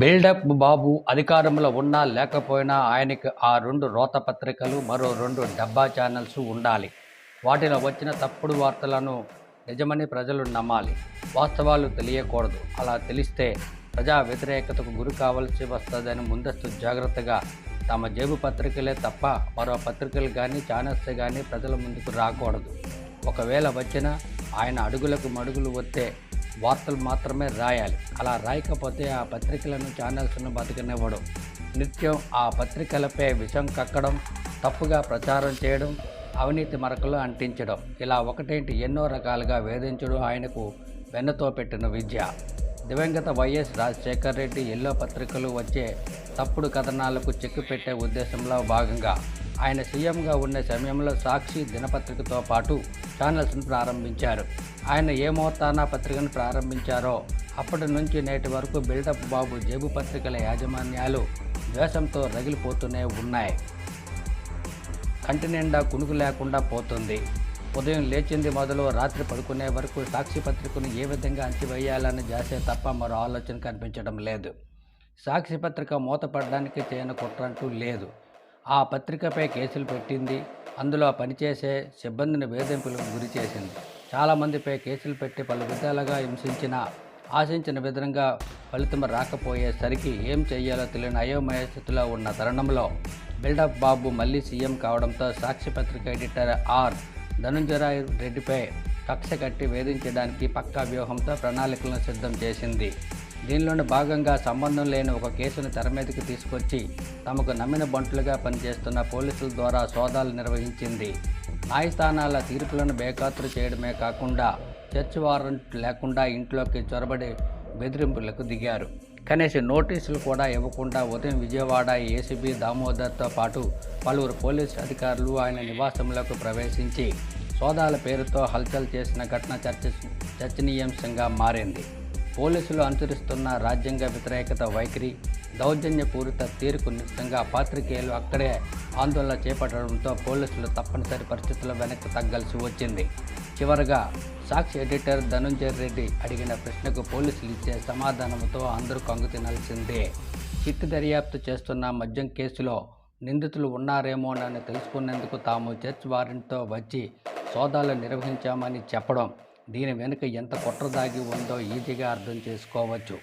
Buildup బాబు అధికారంలో ఉన్నా లేకపోయినా ఆయనకి ఆ రెండు రోత పత్రికలు మరో రెండు డబ్బా ఛానల్స్ ఉండాలి. వాటిలో వచ్చిన తప్పుడు వార్తలను నిజమని ప్రజలు నమ్మాలి. వాస్తవాలు తెలియకూడదు. అలా తెలిస్తే ప్రజా వ్యతిరేకతకు గురి కావాల్సి వస్తుందని ముందస్తు జాగ్రత్తగా తమ జేబు పత్రికలే తప్ప మరో పత్రికలు కానీ ఛానల్స్ కానీ ప్రజల ముందుకు రాకూడదు. ఒకవేళ వచ్చినా ఆయన అడుగులకు మడుగులు వస్తే వార్తలు మాత్రమే రాయాలి. అలా రాయకపోతే ఆ పత్రికలను ఛానల్స్ను బతకనివ్వడం. నిత్యం ఆ పత్రికలపై విషం కక్కడం తప్పుగా ప్రచారం చేయడం అవినీతి మరకలు అంటించడం. ఇలా ఒకటేంటి? ఎన్నో రకాలుగా వేధించడం ఆయనకు వెన్నతో పెట్టిన విద్య. దివంగత వైఎస్ రాజశేఖర్ రెడ్డి ఎల్లో పత్రికలు వచ్చే తప్పుడు కథనాలకు చెక్కు పెట్టే ఉద్దేశంలో భాగంగా ఆయన సీఎంగా ఉన్న సమయంలో సాక్షి దినపత్రికతో పాటు ఛానల్స్ను ప్రారంభించారు. ఆయన ఏ ముహూర్తాన పత్రికను ప్రారంభించారో అప్పటి నుంచి నేటి వరకు బిల్డప్ బాబు జేబు పత్రికల యాజమాన్యాలు ద్వేషంతో రగిలిపోతూనే ఉన్నాయి. కంటి నిండా కునుకు లేకుండా పోతుంది. ఉదయం లేచింది మొదలు రాత్రి పడుకునే వరకు సాక్షి పత్రికను ఏ విధంగా అంచివేయాలని చేసే తప్ప మరో ఆలోచన కనిపించడం లేదు. సాక్షి పత్రిక మూతపడడానికి చేయని కుట్రంటూ లేదు. ఆ పత్రికపై కేసులు పెట్టింది అందులో పనిచేసే సిబ్బందిని వేధింపులకు గురి చేసింది. చాలామందిపై కేసులు పెట్టి పలు విధాలుగా హింసించిన ఆశించిన విధంగా ఫలితం రాకపోయేసరికి ఏం చేయాలో తెలియని అయోమయ స్థితిలో ఉన్న తరుణంలో బిల్డప్ బాబు మళ్ళీ సీఎం కావడంతో సాక్షి పత్రిక ఎడిటర్ ఆర్ ధనుంజయరాయ్ రెడ్డిపై కక్ష కట్టి వేధించడానికి పక్కా వ్యూహంతో ప్రణాళికలను సిద్ధం చేసింది. దీనిలోని భాగంగా సంబంధం లేని ఒక కేసును తెర మీదకి తీసుకొచ్చి తమకు నమ్మిన బంటులుగా పనిచేస్తున్న పోలీసుల ద్వారా సోదాలు నిర్వహించింది. న్యాయస్థానాల తీర్పులను బేఖాతరు చేయడమే కాకుండా చర్చ్ వారెంట్ లేకుండా ఇంట్లోకి చొరబడి బెదిరింపులకు దిగారు. కనీసం నోటీసులు కూడా ఇవ్వకుండా ఉదయం విజయవాడ ఏసీబీ దామోదర్తో పాటు పలువురు పోలీస్ అధికారులు ఆయన నివాసంలోకి ప్రవేశించి సోదాల పేరుతో హల్చల్ చేసిన ఘటన చర్చ చర్చనీయాంశంగా మారింది. పోలీసులు అనుసరిస్తున్న రాజ్యాంగ వ్యతిరేకత వైఖరి దౌర్జన్యపూరిత తీరుకు నిజంగా పాత్రికేయులు అక్కడే ఆందోళన చేపట్టడంతో పోలీసులు తప్పనిసరి పరిస్థితుల్లో వెనక్కి తగ్గాల్సి వచ్చింది. చివరగా సాక్షి ఎడిటర్ ధనుంజయ రెడ్డి అడిగిన ప్రశ్నకు పోలీసులు ఇచ్చే సమాధానంతో అందరూ కంగు తినాల్సిందే. చిట్టు దర్యాప్తు చేస్తున్న మద్యం కేసులో నిందితులు ఉన్నారేమోనని తెలుసుకునేందుకు తాము చర్చ్ వారెంట్తో వచ్చి సోదాలు నిర్వహించామని చెప్పడం. దీని వెనుక ఎంత కుట్ర దాగి ఉందో ఈజీగా అర్థం చేసుకోవచ్చు.